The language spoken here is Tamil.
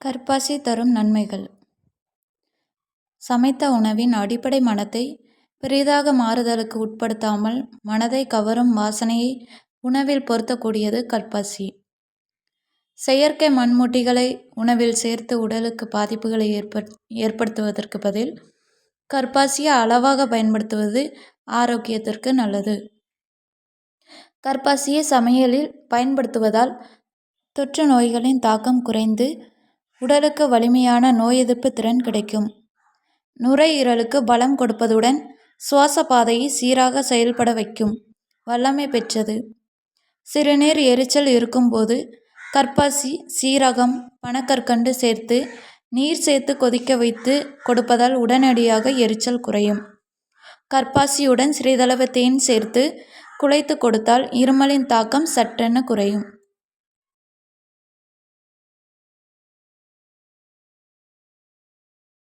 கற்பாசி தரும் நன்மைகள். சமைத்த உணவின் அடிப்படை மனத்தை பெரிதாக மாறுதலுக்கு உட்படுத்தாமல் மனதை கவரும் வாசனையை உணவில் பொருத்தக்கூடியது கற்பாசி. செயற்கை மண்முட்டிகளை உணவில் சேர்த்து உடலுக்கு பாதிப்புகளை ஏற்பட் ஏற்படுத்துவதற்கு பதில் கற்பாசியை அளவாக பயன்படுத்துவது ஆரோக்கியத்திற்கு நல்லது. கற்பாசியை சமையலில் பயன்படுத்துவதால் தொற்று நோய்களின் தாக்கம் குறைந்து உடலுக்கு வலிமையான நோய் எதிர்ப்பு திறன் கிடைக்கும். நுரையீரலுக்கு பலம் கொடுப்பதுடன் சுவாச பாதையை சீராக செயல்பட வைக்கும். வல்லமை பெற்றது. சிறுநீர் எரிச்சல் இருக்கும்போது கற்பாசி சீரகம் பனக்கற்கண்டு சேர்த்து நீர் சேர்த்து கொதிக்க வைத்து கொடுப்பதால் உடனடியாக எரிச்சல் குறையும். கற்பாசியுடன் சிறிதளவு தேன் சேர்த்து குழைத்து கொடுத்தால் இருமலின் தாக்கம் சட்டென குறையும்.